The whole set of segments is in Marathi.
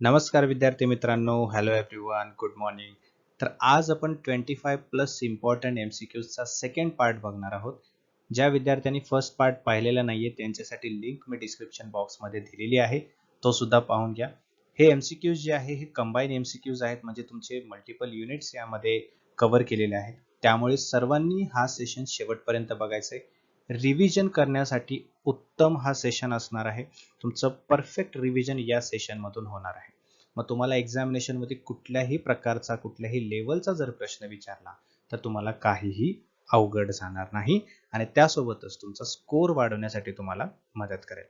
नमस्कार विद्यार्थी मित्रांनो. हॅलो एव्हरीवन गुड मॉर्निंग तर आज आपण twenty five plus important M C क्यूजचा second part बघणार आहोत. ज्या विद्यार्थ्यांनी फर्स्ट पार्ट पाहिलेला नाही आहे त्यांच्यासाठी लिंक मी डिस्क्रिप्शन बॉक्समध्ये दिलेली आहे. तो सुद्धा पाहून घ्या. हे एम सी क्यूज जे आहे हे कंबाईन एम सी क्यूज आहेत. म्हणजे तुमचे मल्टिपल युनिट्स यामध्ये कव्हर केलेले आहेत. त्यामुळे सर्वांनी हा सेशन शेवटपर्यंत बघायचं आहे रिव्हिजन करण्यासाठी उत्तम हा सेशन असणार आहे. तुमचं परफेक्ट रिव्हिजन या सेशनमधून होणार आहे. मग तुम्हाला एक्झामिनेशनमध्ये कुठल्याही प्रकारचा कुठल्याही लेवलचा जर प्रश्न विचारला तर तुम्हाला काहीही अवघड जाणार नाही आणि त्यासोबतच तुमचा स्कोर वाढवण्यासाठी तुम्हाला मदत करेल.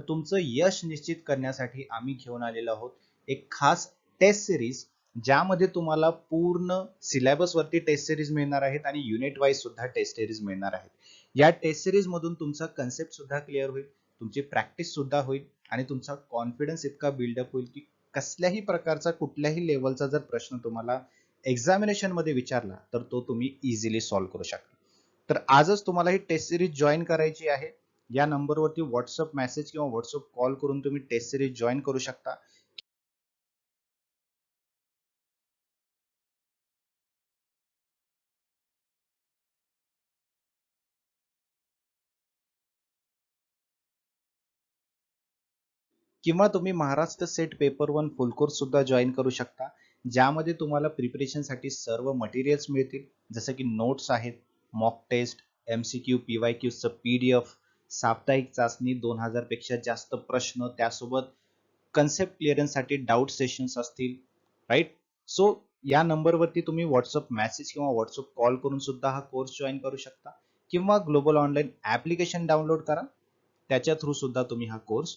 तुमचं यश निश्चित करण्यासाठी आम्ही घेऊन आलेलो आहोत एक खास टेस्ट सिरीज ज्यामध्ये तुम्हाला पूर्ण सिलेबस वरती टेस्ट सिरीज मिळणार आहेत आणि युनिट वाईज सुद्धा टेस्ट सिरीज मिळणार आहेत. या टेस्ट सिरीज मधून तुमचा कन्सेप्ट सुद्धा क्लिअर होईल तुमची प्रॅक्टिस सुद्धा होईल आणि तुमचा कॉन्फिडन्स इतका बिल्डअप होईल की कसल्याही प्रकारचा कुठल्याही लेवलचा जर प्रश्न तुम्हाला एक्झामिनेशनमध्ये विचारला तर तो तुम्ही इझिली सॉल्व्ह करू शकता. तर आजच तुम्हाला ही टेस्ट सिरीज जॉईन करायची आहे. या नंबरवरती व्हॉट्सअप मेसेज किंवा व्हॉट्सअप कॉल करून तुम्ही टेस्ट सिरीज जॉईन करू शकता. किंवा तुम्ही Maharashtra SET paper one full course सुद्धा जॉईन करू शकता ज्यामध्ये तुम्हाला प्रिपरेशनसाठी सर्व मटेरियल्स मिळतील. जसं की नोट्स आहेत mock test M C Q P Y क्यूचं P D F साप्ताहिक चाचणी दोन हजारपेक्षा जास्त प्रश्न त्यासोबत कन्सेप्ट क्लिअरन्ससाठी डाऊट सेशन्स असतील राईट सो या नंबरवरती तुम्ही व्हॉट्सअप मेसेज किंवा व्हॉट्सअप कॉल करून सुद्धा हा कोर्स जॉईन करू शकता. किंवा ग्लोबल ऑनलाईन ऍप्लिकेशन डाउनलोड करा. त्याच्या थ्रू सुद्धा तुम्ही हा कोर्स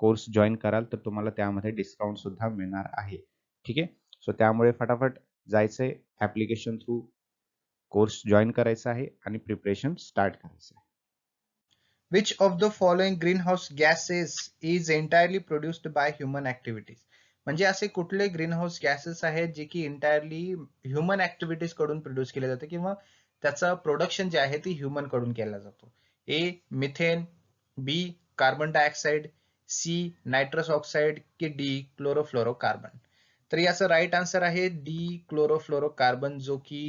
कोर्स जॉईन कराल तर तुम्हाला त्यामध्ये डिस्काउंट सुद्धा मिळणार आहे. ठीक आहे? सो त्यामुळे फटाफट जायचंय. ऍप्लिकेशन थ्रू कोर्स जॉईन करायचा आहे आणि प्रिपरेशन स्टार्ट करायचं आहे. Which of the following greenhouse gases is entirely produced by human activities? म्हणजे असे कुठले ग्रीनहाऊस गॅसेस आहेत जे की एंटायरली ह्युमन ऍक्टिव्हिटीजकडून प्रोड्यूस केले जाते किंवा त्याचं प्रोडक्शन जे आहे ते ह्युमनकडून केला जातो? A methane B carbon dioxide C nitrous oxide की डी क्लोरोफ्लोरोकार्बन तर याचं राईट आन्सर आहे डी क्लोरोफ्लोरो कार्बन जो की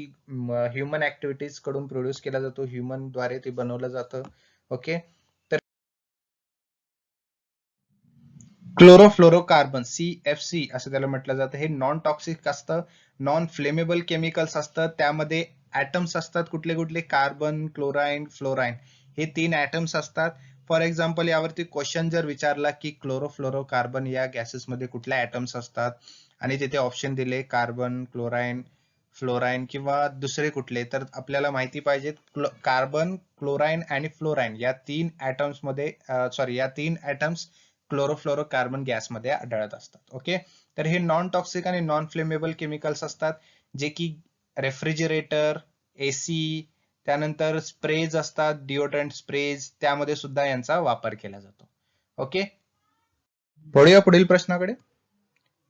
ह्युमन ऍक्टिव्हिटीजकडून प्रोड्यूस केला जातो ह्युमनद्वारे ते बनवलं जातं. ओके तर क्लोरोफ्लोरोकार्बन सी एफ सी असं त्याला म्हटलं जातं. हे नॉन टॉक्सिक असतं नॉन फ्लेमेबल केमिकल्स असतं त्यामध्ये ऍटम्स असतात कुठले कुठले कार्बन क्लोराईन फ्लोराईन हे तीन ऍटम्स असतात. फॉर एक्झाम्पल यावरती क्वेश्चन जर विचारला की क्लोरोफ्लोरोकार्बन या गॅसेस मध्ये कुठल्या ऍटम्स असतात? आणि तिथे ऑप्शन दिले कार्बन क्लोराईन फ्लोराईन किंवा दुसरे कुठले तर आपल्याला माहिती पाहिजे कार्बन क्लोराईन आणि फ्लोराईन या तीन ऍटम्समध्ये सॉरी या तीन ऍटम्स क्लोरोफ्लोरो कार्बन गॅसमध्ये आढळत असतात. ओके तर हे नॉन टॉक्सिक आणि नॉन फ्लेमेबल केमिकल्स असतात जे की रेफ्रिजरेटर एसी त्यानंतर स्प्रेज असतात डिओड्रंट स्प्रेज त्यामध्ये सुद्धा यांचा वापर केला जातो. ओके पुढे पुढील प्रश्नाकडे.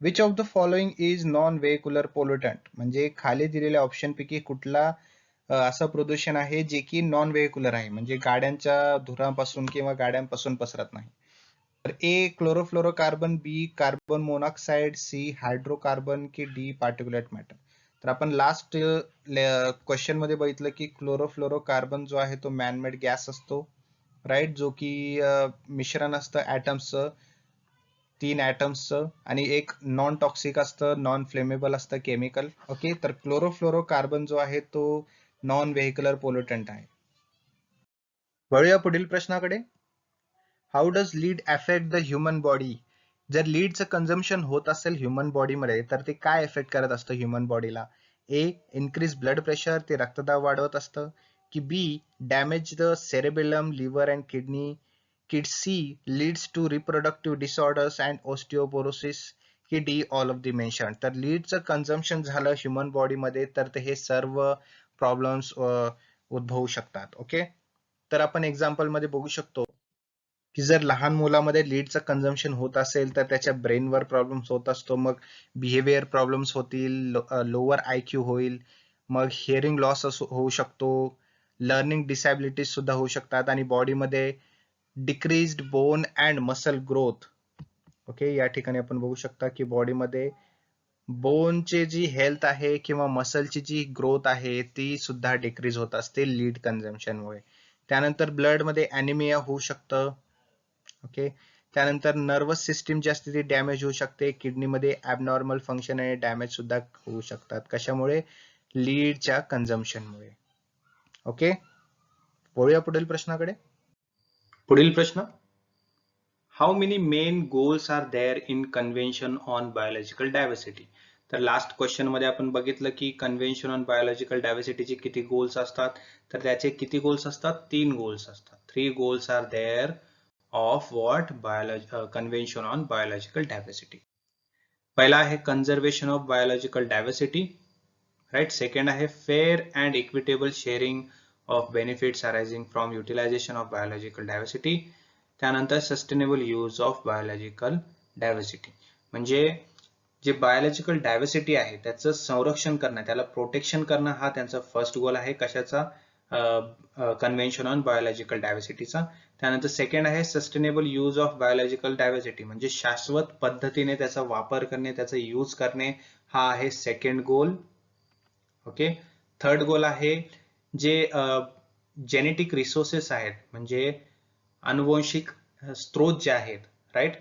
Which of the following is non vehicular pollutant म्हणजे खाली दिलेल्या ऑप्शन पैकी कुठला असं प्रदूषण आहे जे की नॉन व्हेक्युलर आहे. म्हणजे गाड्यांच्या धुरापासून किंवा गाड्यांपासून पसरत नाही. तर A chlorofluorocarbon B carbon monoxide C hydrocarbon की डी पार्टिक्युलेट मॅटर तर आपण लास्ट क्वेश्चनमध्ये बघितलं की क्लोरोफ्लोरोकार्बन जो आहे तो मॅनमेड गॅस असतो राईट जो की मिश्रण असतं ऍटम्सचं तीन ॲटम्सचं आणि एक नॉन टॉक्सिक असतं नॉन फ्लेमेबल असतं केमिकल ओके तर क्लोरोफ्लोरोकार्बन जो आहे तो नॉन व्हेहिक्युलर पोल्युटंट आहे. वळूया पुढील प्रश्नाकडे. How does lead affect the human body जर लीडचं कन्झम्पशन होत असेल ह्युमन बॉडीमध्ये तर ते काय इफेक्ट करत असतं ह्युमन बॉडीला ए इन्क्रीज ब्लड प्रेशर ते रक्तदाब वाढवत असतं. की B damage the cerebellum liver and kidney kid C leads to reproductive disorders and osteoporosis की D all of the mention तर लीडचं कन्झम्पशन झालं ह्युमन बॉडीमध्ये तर ते हे सर्व प्रॉब्लेम्स उद्भवू शकतात. ओके तर आपण एक्झाम्पलमध्ये बघू शकतो. की जर लहान मुलामध्ये लीडचं कन्झम्पशन होत असेल तर त्याच्या ब्रेनवर प्रॉब्लेम्स होत असतो. मग बिहेवियर प्रॉब्लेम्स होतील लोअर आय क्यू होईल. मग हिअरिंग लॉस होऊ शकतो. लर्निंग डिसॅबिलिटीज सुद्धा होऊ शकतात. आणि बॉडीमध्ये decreased bone and muscle growth okay या ठिकाणी आपण बघू शकता की बॉडीमध्ये बोनची जी हेल्थ आहे किंवा मसलची जी ग्रोथ आहे ती सुद्धा डिक्रीज होत असते लीड कन्झम्पशनमुळे त्यानंतर ब्लडमध्ये अॅनिमिया होऊ शकतं. ओके? त्यानंतर नर्वस सिस्टीम जी असते ती डॅमेज होऊ शकते. किडनीमध्ये ॲबनॉर्मल फंक्शन आणि डॅमेज सुद्धा होऊ शकतात. कशामुळे? लीडच्या कन्झम्पशनमुळे ओके? वळूया पुढील प्रश्नाकडे. पुढील प्रश्न. How many main goals are there in convention on biological diversity तर लास्ट क्वेश्चनमध्ये आपण बघितलं की कन्व्हेन्शन ऑन बायोलॉजिकल डायव्हर्सिटीचे किती गोल्स असतात? तर त्याचे किती गोल्स असतात? तीन गोल्स असतात. Three goals are there of what biology convention on biological diversity पहिला आहे conservation of biological diversity right second आहे fair and equitable sharing of benefits arising from utilization of biological diversity त्यानंतर sustainable use of biological diversity म्हणजे जे बायोलॉजिकल डायव्हर्सिटी आहे त्याचं संरक्षण करणं त्याला प्रोटेक्शन करणं हा त्यांचा फर्स्ट गोल आहे कशाचा? कन्व्हेन्शन ऑन बायोलॉजिकल डायव्हर्सिटीचा त्यानंतर सेकंड आहे sustainable use of biological diversity म्हणजे शाश्वत पद्धतीने त्याचा वापर करणे त्याचा यूज करणे हा आहे second goal okay third goal आहे जे जेनेटिक रिसोर्सेस आहेत म्हणजे अनुवंशिक स्त्रोत जे आहेत राईट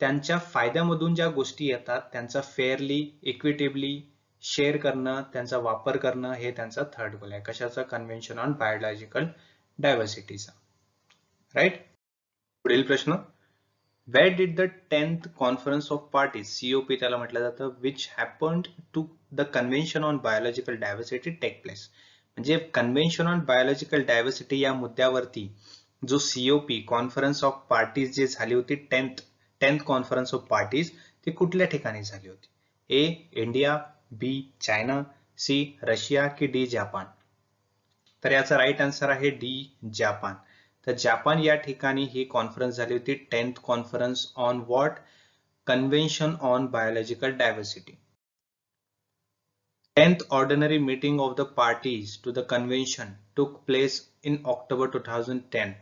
त्यांच्या फायद्यामधून ज्या गोष्टी येतात त्यांचा फेअरली इक्विटेबली शेअर करणं त्यांचा वापर करणं हे त्यांचा थर्ड गोल आहे. कशाचा? कन्व्हेन्शन ऑन बायोलॉजिकल डायव्हर्सिटीचा राईट? पुढील प्रश्न. Where did the tenth conference of parties COP त्याला म्हटलं जातं which happened to the convention on biological diversity take place म्हणजे कन्व्हेन्शन ऑन बायोलॉजिकल डायव्हर्सिटी या मुद्द्यावरती जो सीओपी कॉन्फरन्स ऑफ पार्टीज जे झाली होती tenth tenth conference of parties ती कुठल्या ठिकाणी झाली होती? A India B China C Russia की डी जपान तर याचा राईट आन्सर आहे डी जपान तर जपान या ठिकाणी ही कॉन्फरन्स झाली होती. Tenth conference on what convention on biological diversity tenth ordinary meeting of the parties to the convention took place in October two thousand ten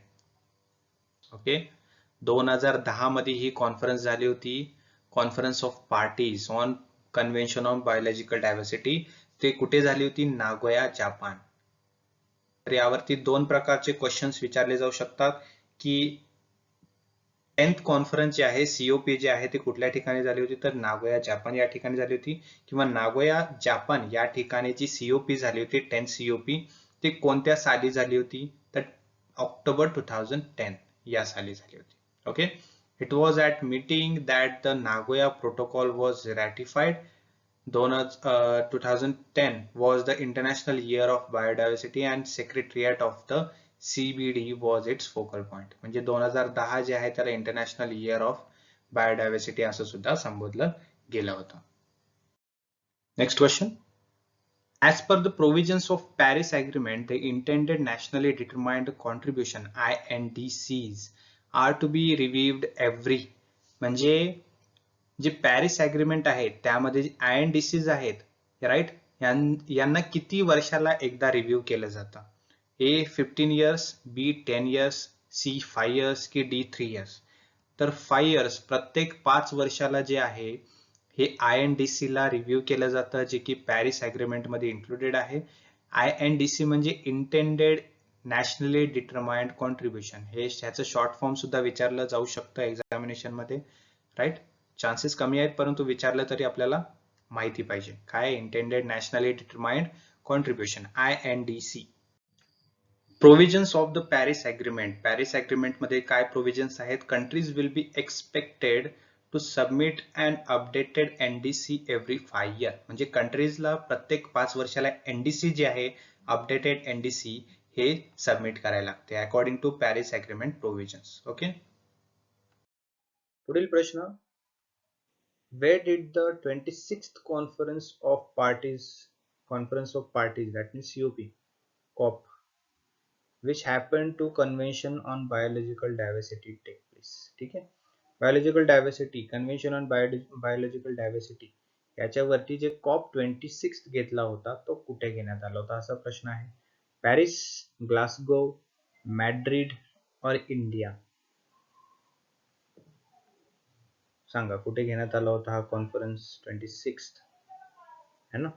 okay दोन हजार दहा मध्ये ही कॉन्फरन्स झाली होती. Conference of parties on convention on biological diversity ते कुठे झाली होती? Nagoya Japan. तर यावरती दोन प्रकारचे क्वेश्चन्स विचारले जाऊ शकतात की टेन्थ कॉन्फरन्स जे आहे सीओपी जे आहे ते कुठल्या ठिकाणी झाली होती? तर नागोया जपान या ठिकाणी झाली होती. किंवा नागोया जपान या ठिकाणी जी सीओपी झाली होती टेन्थ सीओपी ती कोणत्या साली झाली होती? तर ऑक्टोबर टू थाउजंड टेन या साली झाली होती. Okay it was at meeting that the Nagoya protocol was ratified uh, 2010 was the international year of biodiversity and secretariat of the CBD was its focal point म्हणजे दोन हजार दहा जे आहे त्याला इंटरनॅशनल इयर ऑफ बायोडायव्हर्सिटी असं सुद्धा संबोधलं गेलं होतं next question As per the provisions of Paris Agreement, the intended nationally determined contribution INDCs are to be reviewed every म्हणजे जे पॅरिस अग्रीमेंट आहे त्यामध्ये आय एन डी सीज आहेत राईट यांना किती वर्षाला एकदा रिव्ह्यू केलं जातं? A fifteen years B ten years C five years की डी थ्री इयर्स तर फाय इयर्स प्रत्येक पाच वर्षाला जे आहे हे आय एन डी सी ला रिव्ह्यू केलं जातं जे की पॅरिस ॲग्रीमेंटमध्ये इन्क्लुडेड आहे. आय एन डी सी म्हणजे इंटेंडेड नॅशनली डिटरमाइंड कॉन्ट्रीब्युशन हे ह्याचं शॉर्ट फॉर्म सुद्धा विचारलं जाऊ शकतं एक्झामिनेशनमध्ये राईट चान्सेस कमी आहेत परंतु विचारलं तरी आपल्याला माहिती पाहिजे. काय intended nationally determined contribution I N D C provisions of the Paris agreement Paris अग्रीमेंटमध्ये काय प्रोव्हिजन्स आहेत? Countries will be expected to submit and updated NDC every five year म्हणजे कंट्रीजला प्रत्येक पाच वर्षाला एनडीसी जे आहे अपडेटेड एनडीसी हे सबमिट करायला लागते according to Paris agreement provisions okay पुढील प्रश्न. Where did the 26th conference of parties conference of parties that means COP COP which happened to convention on biological diversity take place ठीक आहे biological diversity convention on Bio- biological diversity याच्यावरती जे कॉप ट्वेंटी सिक्स घेतला होता तो कुठे घेण्यात आला होता असा प्रश्न आहे पॅरिस ग्लासगो मॅड्रिड और इंडिया सांगा कुठे घेण्यात आला होता हा कॉन्फरन्स ट्वेंटी सिक्स है ना?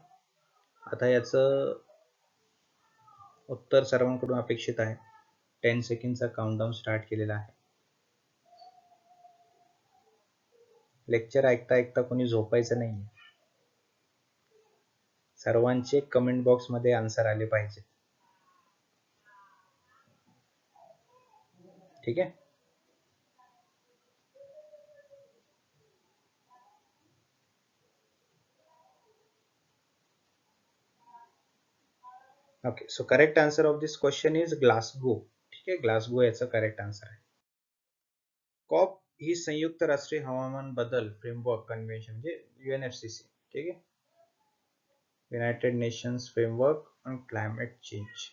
आता याचं उत्तर सर्वांकडून अपेक्षित आहे. टेन सेकंडचा काउंटडाऊन स्टार्ट केलेला आहे. लेक्चर ऐकता ऐकता कोणी झोपायचं नाही सर्वांचे कमेंट बॉक्समध्ये आन्सर आले पाहिजे ठीक आहे? Okay so correct answer of this question is Glasgow ठीक आहे? ग्लासगो याचं करेक्ट आन्सर आहे. कॉप ही संयुक्त राष्ट्रीय हवामान बदल फ्रेमवर्क कन्व्हेन्शन म्हणजे युएनएफसीसी ठीक आहे? United Nations framework on climate change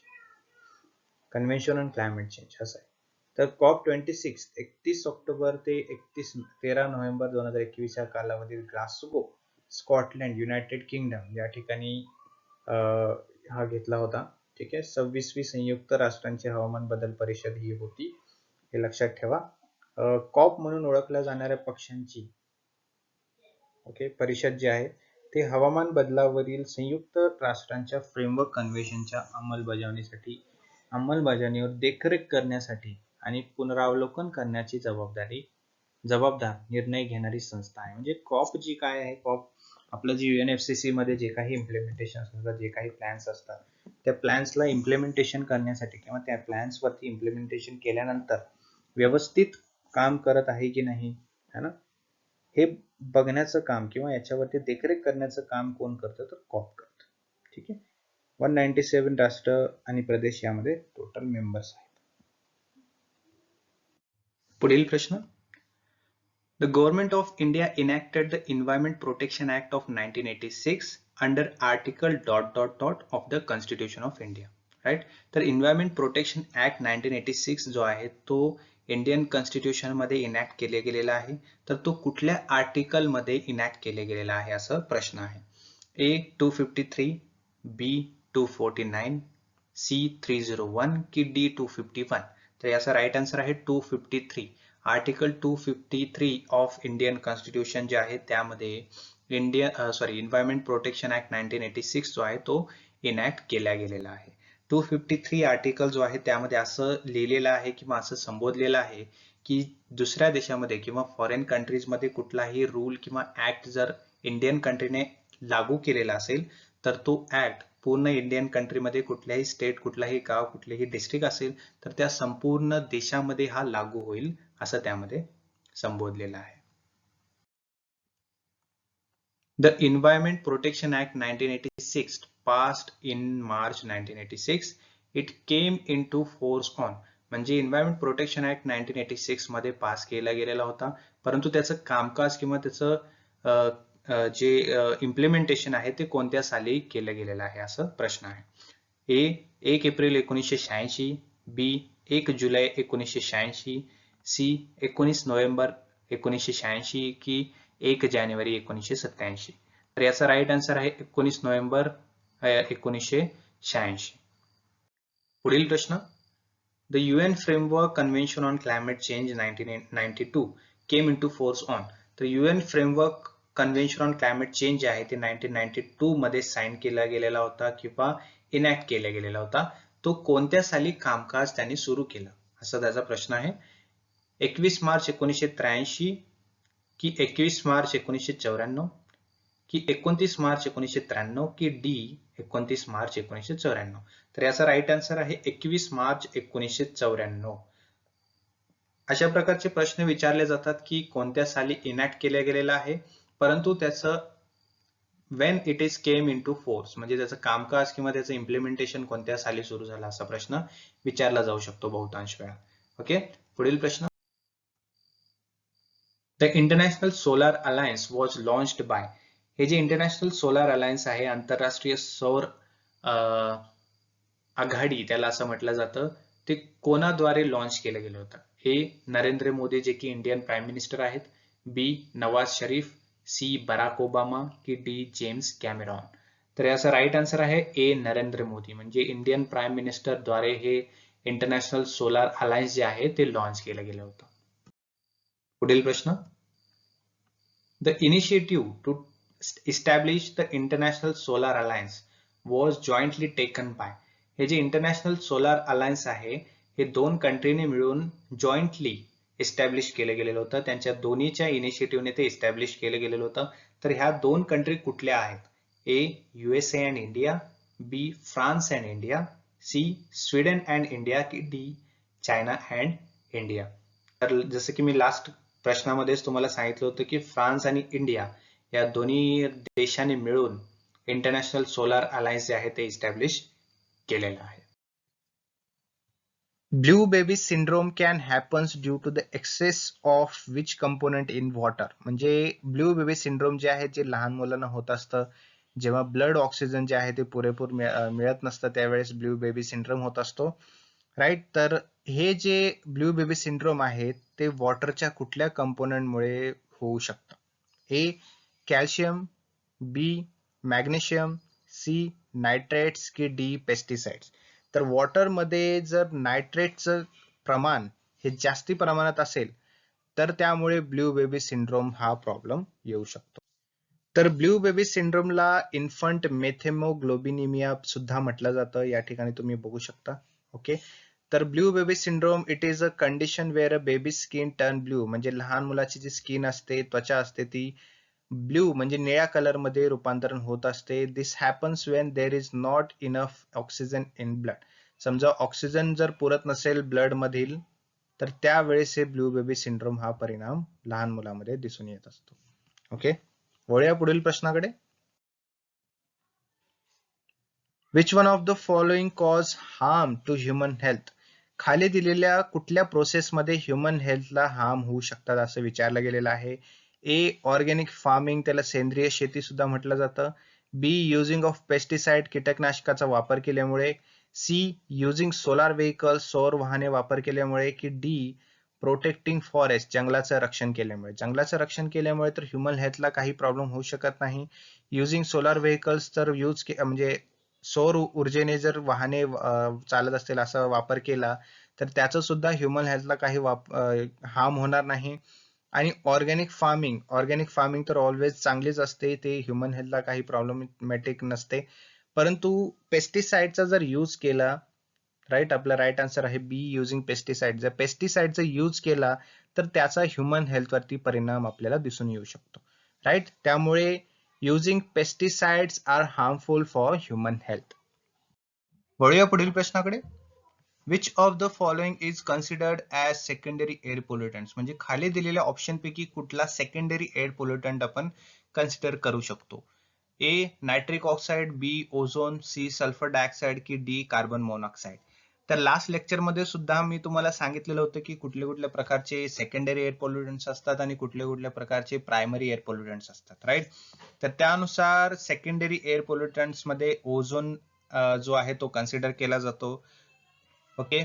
convention on climate change असं आहे. तर कॉप ट्वेंटी सिक्स एकतीस ऑक्टोबर ते एकतीस तेरा नोव्हेंबर दोन हजार एकवीस या कालावधीत ग्लासगो स्कॉटलँड युनायटेड किंगडम या ठिकाणी हा घेतला होता. ठीक आहे. सव्वीसवी संयुक्त राष्ट्रांची हवामान बदल परिषद ही होती. हे लक्षात ठेवा. कॉप म्हणून ओळखल्या जाणाऱ्या पक्षांची ओके परिषद जी आहे ते हवामान बदलावरील संयुक्त राष्ट्रांच्या फ्रेमवर्क कन्व्हेन्शनच्या अंमलबजावणीसाठी अंमलबजावणीवर देखरेख करण्यासाठी आणि पुनरावलोकन करण्याची जबाबदारी जबाबदार निर्णय घेणारी संस्था आहे. म्हणजे कॉप जी काय आहे? कॉप आपलं जे युएनएफसीसी मध्ये जे काही इम्प्लिमेंटेशन असतात जे काही प्लॅन्स असतात त्या प्लॅन्सला इम्प्लिमेंटेशन करण्यासाठी किंवा त्या प्लॅन्स वरती इम्प्लिमेंटेशन केल्यानंतर व्यवस्थित काम करत आहे की नाही है ना? हे बघण्याचं काम किंवा याच्यावरती देखरेख करण्याचं काम कोण करतं? तर कॉप करतं. ठीक आहे? वन नाईन्टी सेवन राष्ट्र आणि प्रदेश यामध्ये टोटल मेंबर्स आहेत. पुढील प्रश्न? The Government of India enacted the Environment Protection Act of 1986 under Article dot dot dot of the Constitution of India. Right? तर Environment Protection Act 1986 जो आहे तो इंडियन कॉन्स्टिट्यूशन मध्ये इनॅक्ट केले गेलेला आहे तर तो कुठल्या आर्टिकल मध्ये इनॅक्ट केले गेलेला आहे असं प्रश्न आहे A two fifty three B two forty nine C three zero one की डी टू फिफ्टी वन तर याचा राईट आन्सर आहे two fifty three article two fifty three of Indian constitution जे आहे त्यामध्ये Indian sorry environment protection act nineteen eighty six जो आहे तो इनॅक्ट केला गेलेला आहे. टू फिफ्टी थ्री आर्टिकल जो आहे त्यामध्ये असं लिहिलेलं आहे किंवा असं संबोधलेलं आहे की दुसऱ्या देशामध्ये किंवा फॉरेन कंट्रीजमध्ये कुठलाही रूल किंवा ऍक्ट जर इंडियन कंट्रीने लागू केलेला असेल तर तो ऍक्ट पूर्ण इंडियन कंट्रीमध्ये कुठल्याही स्टेट कुठलाही गाव कुठलेही डिस्ट्रिक्ट असेल तर त्या संपूर्ण देशामध्ये हा लागू होईल असं त्यामध्ये संबोधलेलं आहे. The environment protection act nineteen eighty six passed in March nineteen eighty six it came into force on म्हणजे environment protection act nineteen eighty सिक्समध्ये pass केला गेलेला होता. परंतु त्याचं कामकाज किंवा त्याचं जे इम्प्लिमेंटेशन आहे ते कोणत्या साली केलं गेलेलं आहे असं प्रश्न आहे. ए एक एप्रिल एकोणीसशे शहाऐंशी. बी एक जुलै एकोणीसशे शहाऐंशी. सी एकोणीस नोव्हेंबर एकोणीसशे शहाऐंशी की एक जानेवारी एकोणीसशे सत्याऐंशी तर याचा राईट आन्सर आहे एकोणीस नोव्हेंबर एकोणीसशे शहाऐंशी. पुढील प्रश्न. The UN framework convention on climate change nineteen ninety two came into force on तर UN framework convention on climate change जे आहे ते नाईन्टीन नाईन्टी टू मध्ये साईन केला गेलेला होता किंवा इनॅक्ट केला गेलेला होता. तो कोणत्या साली कामकाज त्यांनी सुरू केलं? असा त्याचा प्रश्न आहे. एकवीस मार्च एकोणीसशे त्र्याऐंशी की एकवीस मार्च एकोणीसशे चौऱ्याण्णव की एकोणतीस मार्च एकोणीसशे त्र्याण्णव की डी एकोणतीस मार्च एकोणीसशे चौऱ्याण्णव. तर याचा राईट आन्सर आहे एकवीस मार्च एकोणीसशे चौऱ्याण्णव. अशा प्रकारचे प्रश्न विचारले जातात की कोणत्या साली इनॅक्ट केल्या गेलेला आहे परंतु त्याचं when it is came into force म्हणजे त्याचं कामकाज किंवा त्याचं इम्प्लिमेंटेशन कोणत्या साली सुरू झालं असा प्रश्न विचारला जाऊ शकतो बहुतांश वेळा. ओके पुढील प्रश्न. The international solar alliance was launched by हे जे इंटरनॅशनल सोलार अलायन्स आहे आंतरराष्ट्रीय सौर आघाडी त्याला असं म्हटलं जातं ते कोणाद्वारे लॉन्च केलं गेलं होतं? ए नरेंद्र मोदी जे की इंडियन प्राईम मिनिस्टर आहेत B Nawaz Sharif C Barack Obama की डी जेम्स कॅमेरॉन तर याचा राईट आन्सर आहे ए नरेंद्र मोदी. म्हणजे इंडियन प्राईम मिनिस्टरद्वारे हे इंटरनॅशनल सोलार अलायन्स जे आहे ते लॉन्च केलं गेलं होतं. पुढील प्रश्न. The initiative to establish the international solar alliance was jointly taken by हे जे इंटरनॅशनल सोलार अलायन्स आहे हे दोन कंट्रीने मिळून जॉईंटली इस्टॅब्लिश केलं गेलेलं होतं. त्यांच्या दोन्हीच्या इनिशिएटिव्हने ते इस्टॅब्लिश केलं गेलेलं होतं. तर ह्या दोन कंट्री कुठल्या आहेत? A USA and India B France and India C Sweden and India की डी चायना अँड इंडिया तर जसं की मी लास्ट प्रश्नामध्येच तुम्हाला सांगितलं होतं की फ्रान्स आणि इंडिया या दोन्ही देशांनी मिळून इंटरनॅशनल सोलार अलायन्स जे आहे ते इस्टॅब्लिश केलेलं आहे. Blue baby syndrome can happens due to the excess of which component in water म्हणजे ब्ल्यू बेबी सिंड्रोम जे आहे जे लहान मुलांना होत असतं. जेव्हा ब्लड ऑक्सिजन जे आहे ते पुरेपूर मिळत नसतं त्यावेळेस ब्ल्यू बेबी सिंड्रोम होत असतो. राईट तर हे जे ब्ल्यू बेबी सिंड्रोम आहे ते वॉटरच्या कुठल्या कंपोनंटमुळे होऊ शकतं? A calcium B magnesium C nitrates की डी पेस्टिसाइड्स. तर वॉटरमध्ये जर नायट्रेटचं प्रमाण हे जास्ती प्रमाणात असेल तर त्यामुळे ब्ल्यू बेबी सिंड्रोम हा प्रॉब्लेम येऊ शकतो. तर ब्ल्यू बेबी सिंड्रोमला इन्फंट मेथेमोग्लोबिनिमिया सुद्धा म्हटलं जातं. या ठिकाणी तुम्ही बघू शकता. ओके? तर blue baby syndrome it is a condition where a baby skin turn blue म्हणजे लहान मुलाची जी स्किन असते त्वचा असते ती ब्ल्यू म्हणजे निळ्या कलरमध्ये रूपांतरण होत असते. This happens when there is not enough oxygen in blood समजा ऑक्सिजन जर पुरत नसेल ब्लड मधील तर त्यावेळेस हे ब्ल्यू बेबी सिंड्रोम हा परिणाम लहान मुलामध्ये दिसून येत असतो. ओके वळूया पुढील प्रश्नाकडे. Which one of the following cause harm to human health खाली दिलेल्या कुठल्या प्रोसेसमध्ये ह्युमन हेल्थला हार्म होऊ शकतात असं विचारलं गेलेलं आहे. ए ऑर्गॅनिक फार्मिंग त्याला सेंद्रिय शेती सुद्धा म्हटलं जातं. बी युझिंग ऑफ पेस्टिसाइड कीटकनाशकाचा वापर केल्यामुळे. सी युझिंग सोलार व्हेकल सौर वाहने वापर केल्यामुळे. की डी प्रोटेक्टिंग फॉरेस्ट जंगलाचं रक्षण केल्यामुळे. जंगलाचं रक्षण केल्यामुळे तर ह्युमन हेल्थला काही प्रॉब्लेम होऊ शकत नाही. युझिंग सोलार व्हेकल्स तर यूज म्हणजे सौर ऊर्जेने जर वाहने चालत असतील असा वापर केला तर त्याचं सुद्धा ह्युमन हेल्थला काही वाप हार्म होणार नाही. आणि ऑर्गॅनिक फार्मिंग ऑर्गॅनिक फार्मिंग तर ऑलवेज चांगलीच असते ते ह्युमन हेल्थला काही प्रॉब्लेमॅटिक नसते. परंतु पेस्टिसाइडचा जर यूज केला राईट आपला राईट आन्सर आहे बी युझिंग पेस्टिसाइड जर पेस्टिसाइडचा यूज केला तर त्याचा ह्युमन हेल्थवरती परिणाम आपल्याला दिसून येऊ शकतो. राईट त्यामुळे using pesticides are harmful for human health वळूया पुढील प्रश्नाकडे. Which of the following is considered as secondary air pollutants म्हणजे खाली दिलेल्या ऑप्शन पैकी कुठला सेकंडरी एअर पोल्युटंट आपण कन्सिडर करू शकतो? A nitric oxide B ozone C sulphur dioxide की डी कार्बन मोनॉक्साईड तर लास्ट लेक्चरमध्ये सुद्धा मी तुम्हाला सांगितलेलं होतं की कुठल्या कुठल्या प्रकारचे सेकंडरी एअर पॉल्युटन्स असतात आणि कुठल्या कुठल्या प्रकारचे प्रायमरी एअर पॉल्युटन्स असतात राईट तर त्यानुसार सेकंडरी एअर पॉल्युटन्समध्ये ओझोन जो आहे तो कन्सिडर केला जातो. Okay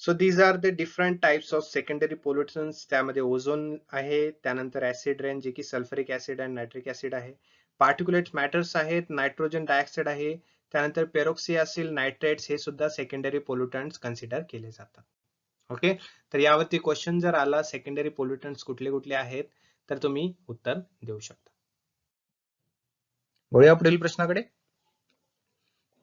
so these are the different types of secondary pollutants त्यामध्ये ओझोन आहे त्यानंतर ऍसिड रेन जे की सल्फरिक ऍसिड आणि नायट्रिक ऍसिड आहे. पार्टिक्युलेट मॅटर्स आहेत. नायट्रोजन डायऑक्साइड आहे. त्यानंतर पेरोक्सियासिल नायट्रेट्स हे सुद्धा सेकंडरी पोल्युटंट्स कन्सिडर केले जातात. ओके तर यावरती क्वेश्चन जर आला सेकंडरी पोल्युटंट्स कुठले कुठले आहेत तर तुम्ही उत्तर देऊ शकता. वळूया पुढील प्रश्नाकडे.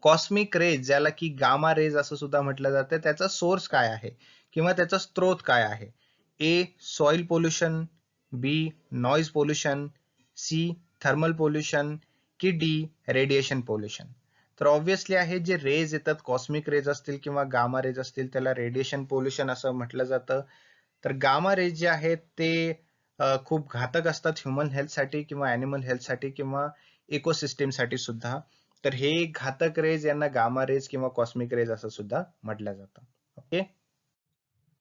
कॉस्मिक रेज ज्याला की गामा रेज असं सुद्धा म्हटलं जातं त्याचा सोर्स काय आहे? किंवा त्याचा स्त्रोत काय आहे? A soil pollution B noise pollution C thermal pollution की डी रेडिएशन पोल्युशन तर ऑब्व्हियसली आहे जे रेज येतात कॉस्मिक रेज असतील किंवा गामा रेज असतील त्याला रेडिएशन पोल्युशन असं म्हटलं जातं. तर गामा रेज जे आहेत ते खूप घातक असतात ह्युमन हेल्थसाठी किंवा ॲनिमल हेल्थसाठी किंवा इकोसिस्टीमसाठी सुद्धा. तर हे घातक रेज यांना गामा रेज किंवा कॉस्मिक रेज असं सुद्धा म्हटलं जातं. ओके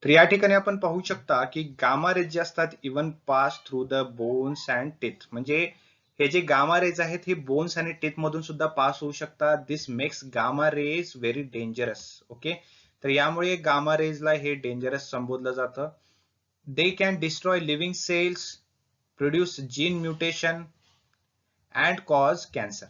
तर या ठिकाणी आपण पाहू शकता की गामा रेज जे असतात even pass through the bones and teeth म्हणजे हे जे गामा रेज आहेत हे बोन्स आणि टीथ मधून सुद्धा पास होऊ शकतात. This makes gamma rays very dangerous okay तर यामुळे गामा रेजला हे डेंजरस संबोधलं जातं. They can destroy living cells produce gene mutation and cause cancer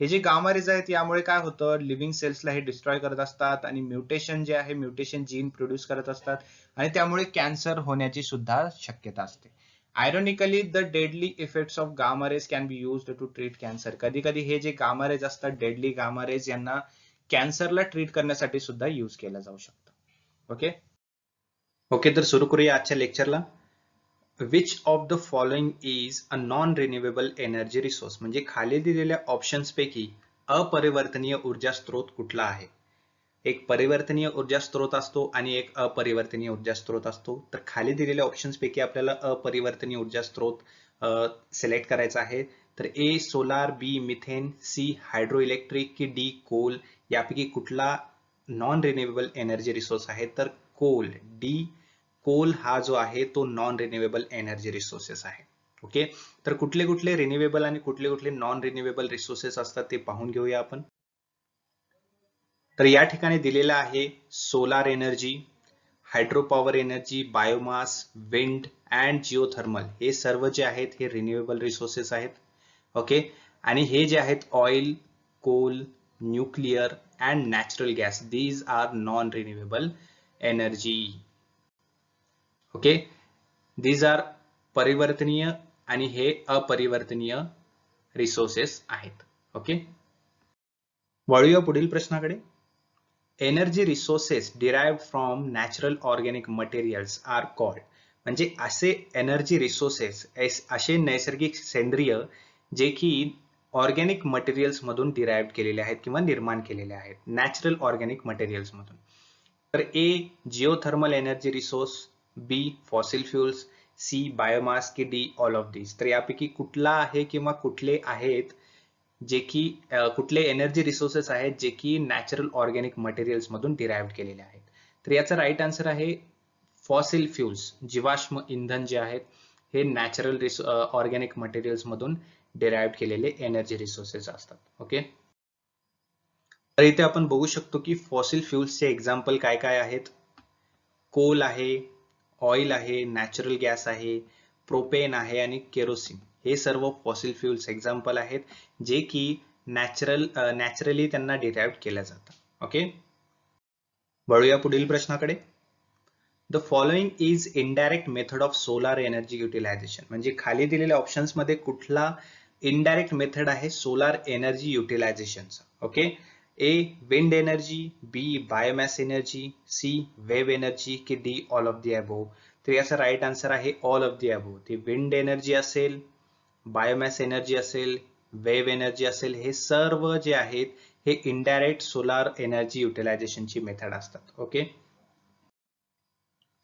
हे जे गामा रेज आहेत यामुळे काय होतं? लिव्हिंग सेल्सला हे डिस्ट्रॉय करत असतात आणि म्युटेशन जे आहे म्युटेशन जीन प्रोड्यूस करत असतात. आणि त्यामुळे कॅन्सर होण्याची सुद्धा शक्यता असते. Ironically the deadly effects of gamma rays can be use to treat cancer कधी कधी हे जे गामा रेज असतात डेडली गामा रेज यांना कॅन्सरला ट्रीट करण्यासाठी सुद्धा युज केला जाऊ शकतं. ओके ओके तर सुरू करूया आजच्या लेक्चरला which of the following is a non renewable energy resource म्हणजे खाली दिलेल्या ऑप्शन्स पैकी अपरिवर्तनीय ऊर्जा स्त्रोत कुठला आहे? एक परिवर्तनीय ऊर्जा स्त्रोत असतो आणि एक अपरिवर्तनीय ऊर्जा स्त्रोत असतो. तर खाली दिलेल्या ऑप्शन्स पैकी आपल्याला अपरिवर्तनीय ऊर्जा स्त्रोत सिलेक्ट करायचा आहे. तर A solar B methane C hydro electric की डी कोल यापैकी कुठला नॉन रिन्युएबल एनर्जी रिसोर्स आहे? तर कोल डी कोल हा जो आहे तो नॉन रिन्युएबल एनर्जी रिसोर्सेस आहे. ओके तर कुठले कुठले रिन्युएबल आणि कुठले कुठले नॉन रिन्युएबल रिसोर्सेस असतात ते पाहून घेऊया आपण. तर या ठिकाणी दिलेलं आहे solar energy hydro power energy biomass wind and geothermal हे सर्व जे आहेत हे रिन्युएबल रिसोर्सेस आहेत. ओके आणि हे जे आहेत oil coal nuclear and natural gas these are non renewable energy okay these are परिवर्तनीय आणि हे अपरिवर्तनीय रिसोर्सेस आहेत. ओके वळूया पुढील प्रश्नाकडे. Energy resources derive from natural organic materials are called म्हणजे असे एनर्जी रिसोर्सेस असे नैसर्गिक सेंद्रिय जे की ऑर्गॅनिक मटेरियल्समधून मधून केलेले आहेत किंवा निर्माण केलेले आहेत. नॅचरल ऑर्गॅनिक मटेरियल्समधून तर A geothermal energy resource B fossil fuels C biomass की डी ऑल ऑफ दिस तर यापैकी कुठला आहे किंवा कुठले आहेत जे की कुठले एनर्जी रिसोर्सेस आहेत जे की नॅचरल ऑर्गॅनिक मटेरियल्स मधून डिराइव्ह केलेले आहेत. तर याचा राईट आन्सर आहे फॉसिल फ्युल्स जीवाश्म इंधन जे आहेत हे नॅचरल रिस ऑर्गॅनिक मटेरियल्स मधून डिराइव्ह केलेले एनर्जी रिसोर्सेस असतात. ओके तर इथे आपण बघू शकतो की फॉसिल फ्युल्सचे एक्झाम्पल काय काय आहेत? कोल आहे ऑइल आहे नॅचरल गॅस आहे प्रोपेन आहे आणि केरोसिन हे सर्व फॉसिल फ्युल्स एक्झाम्पल आहेत जे की नॅचरल नॅचरली त्यांना डिराईव्ह केल्या जातं ओके वळूया पुढील प्रश्नाकडे. The following is indirect method of solar energy utilization म्हणजे खाली दिलेल्या ऑप्शन्समध्ये कुठला इनडायरेक्ट मेथड आहे solar energy युटिलायझेशनचा okay A wind energy B biomass energy C wave energy की D all of the above तर याचा राईट आन्सर आहे ऑल ऑफ दी अबो ती विंड एनर्जी असेल बायोमॅस एनर्जी असेल वेव्ह एनर्जी असेल हे सर्व जे आहेत हे इनडायरेक्ट सोलार एनर्जी युटिलायझेशनची मेथड असतात ओके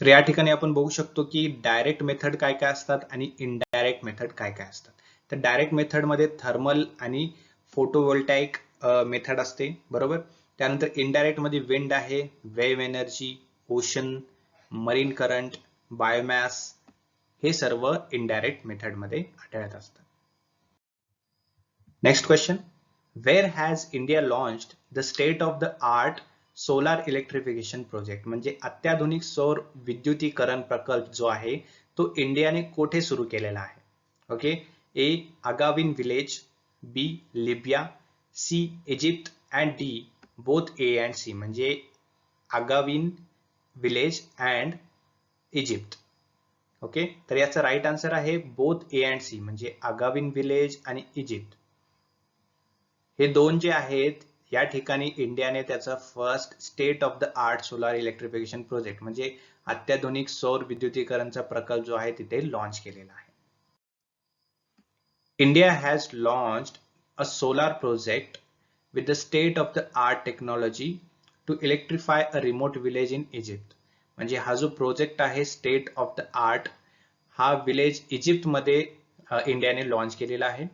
तर या ठिकाणी आपण बघू शकतो की डायरेक्ट मेथड काय काय असतात आणि इनडायरेक्ट मेथड काय काय असतात. तर डायरेक्ट मेथडमध्ये थर्मल आणि फोटोवोल्टाईक मेथड असते बरोबर? त्यानंतर इनडायरेक्टमध्ये विंड आहे wave energy ocean marine current biomass हे सर्व इनडायरेक्ट मेथडमध्ये आढळत असतात. Next question where has India launch the state of the art solar electrification project म्हणजे अत्याधुनिक सौर विद्युतीकरण प्रकल्प जो आहे तो इंडियाने कोठे सुरू केलेला आहे? Okay A Agaween village B Libya C Egypt and D both A and C म्हणजे Agaween village and Egypt okay तर याचा राईट आन्सर आहे बोथ ए अँड सी म्हणजे अगाविन विलेज आणि इजिप्त हे दोन जे आहेत या ठिकाणी इंडियाने त्याचा first state of the art solar electrification project म्हणजे अत्याधुनिक सौर विद्युतीकरणचा प्रकल्प जो आहे तिथे लॉन्च केलेला आहे. India has launched a solar project with the state of the art technology to electrify a remote village in Egypt म्हणजे हा जो प्रोजेक्ट आहे स्टेट ऑफ द आर्ट हा विलेज इजिप्त मध्ये इंडियाने लॉन्च केलेला आहे.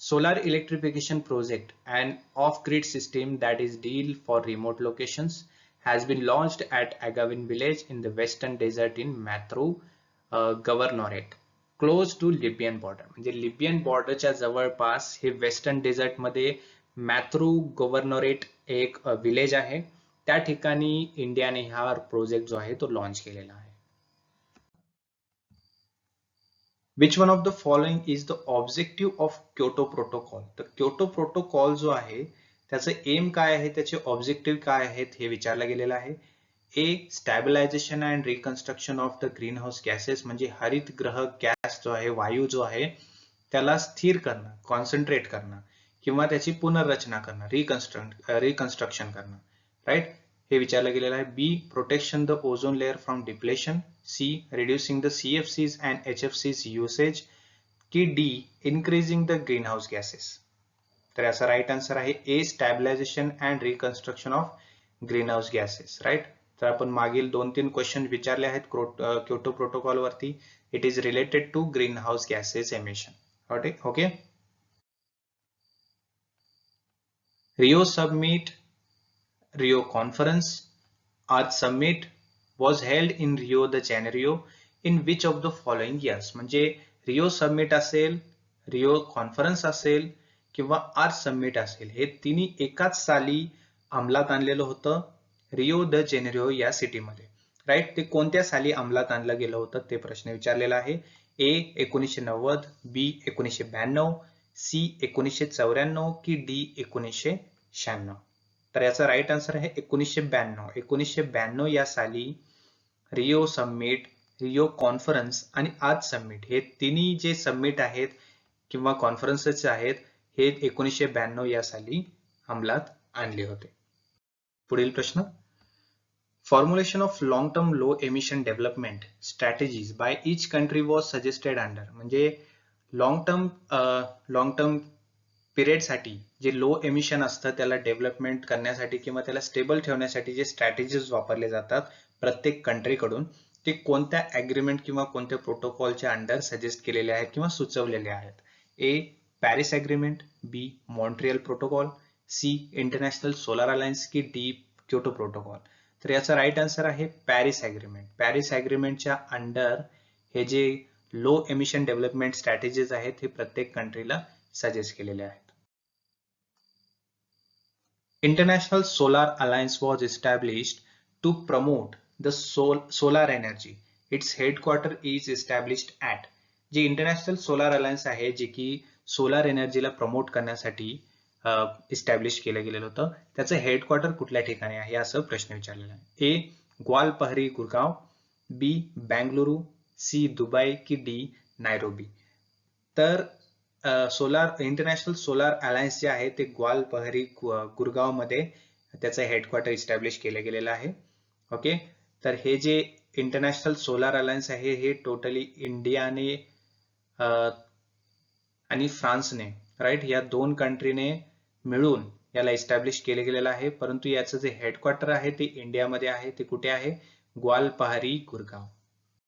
Solar electrification project and off grid system that is deal for remote locations has been launched at Agawin village in the western desert in Matrouh governorate close to Libyan border म्हणजे लिबियन बॉर्डरच्या जवळपास हे वेस्टर्न डेझर्टमध्ये मॅथ्रू गव्हर्नोरेट एक विलेज आहे. त्या ठिकाणी इंडियाने हा प्रोजेक्ट जो आहे तो लॉन्च केलेला आहे. Which one of the following is the objective of Kyoto protocol तर क्योटो प्रोटोकॉल जो आहे त्याचं एम काय आहे त्याचे ऑब्जेक्टिव्ह काय आहेत हे विचारलं गेलेलं आहे. A stabilization and reconstruction of the green house gases म्हणजे हरित ग्रह गॅस जो आहे वायू जो आहे त्याला स्थिर करणं कॉन्सन्ट्रेट करणं किंवा त्याची पुनर्रचना करणं रिकन्स्ट्रक्ट रिकन्स्ट्रक्शन करणं. राईट हे विचारलं गेलेलं आहे. B protection the ozone layer from depletion C reducing the C F Cs and H F Cs usage की D increasing the green house gases तर याचा राईट आन्सर आहे A stabilization and reconstruction of green house gases right तर आपण मागील दोन तीन क्वेश्चन विचारले आहेत क्योटो प्रोटोकॉल वरती. It is related to green house gases emission okay Rio summit Rio Conference, Earth Summit was held in Rio de Janeiro in which of the following years? म्हणजे रिओ सबमिट असेल रिओ कॉन्फरन्स असेल किंवा आर्थ सबमिट असेल. हे तिन्ही एकाच साली अंमलात आणलेलं होतं रिओ द जेनेरिओ या सिटीमध्ये राईट ते कोणत्या साली अंमलात आणलं गेलं होतं? ते प्रश्न विचारलेला आहे. ए एकोणीसशे नव्वद बी एकोणीसशे ब्याण्णव सी एकोणीसशे चौऱ्याण्णव की डी एकोणीसशे शहाण्णव? तर याचा राईट आन्सर आहे एकोणीसशे ब्याण्णव. एकोणीसशे ब्याण्णव या साली रिओ समिट रिओ कॉन्फरन्स आणि आज समिट हे तिन्ही जे समिट आहेत किंवा कॉन्फरन्सेस आहेत हे एकोणीसशे ब्याण्णव या साली अंमलात आणले होते. पुढील प्रश्न. Formulation of long term low emission development strategies by each country was suggested under म्हणजे लॉंग टर्म लॉंग टर्म पिरियडसाठी जे लो एमिशन असतं त्याला डेव्हलपमेंट करण्यासाठी किंवा त्याला स्टेबल ठेवण्यासाठी जे स्ट्रॅटेजीज वापरले जातात प्रत्येक कंट्रीकडून ते कोणत्या अग्रीमेंट किंवा कोणत्या प्रोटोकॉलच्या अंडर सजेस्ट केलेले आहेत किंवा सुचवलेले आहेत? A Paris agreement B Montreal protocol C international solar alliance की डी क्योटो प्रोटोकॉल तर याचा राईट आन्सर आहे पॅरिस अग्रीमेंट पॅरिस अग्रीमेंटच्या अंडर हे जे लो एमिशन डेव्हलपमेंट स्ट्रॅटेजीज आहेत हे प्रत्येक कंट्रीला सजेस्ट केलेले आहेत International Solar Alliance was established to promote the sol solar energy. Its headquarter is established at जे इंटरनॅशनल सोलार अलायन्स आहे जे की सोलार एनर्जीला प्रमोट करण्यासाठी इस्टॅब्लिश केलं गेलेलं होतं. त्याचं हेडक्वार्टर कुठल्या ठिकाणी आहे असं प्रश्न विचारलेला आहे. A Gwalpahari Gurgaon B Bengaluru C Dubai की डी नायरोबी. तर सोलार इंटरनॅशनल सोलार अलायन्स जे आहे ते ग्वालपहरी पहरी गुरगावमध्ये त्याचं हेडक्वार्टर इस्टॅब्लिश केलं गेलेलं आहे. ओके तर हे जे इंटरनॅशनल सोलार अलायन्स आहे हे टोटली इंडियाने आणि फ्रान्सने राईट या दोन कंट्रीने मिळून याला इस्टॅब्लिश केले गेलेलं आहे. परंतु याचं जे हेडक्वार्टर आहे ते इंडियामध्ये आहे ते कुठे आहे? ग्वालपहारी गुरगाव.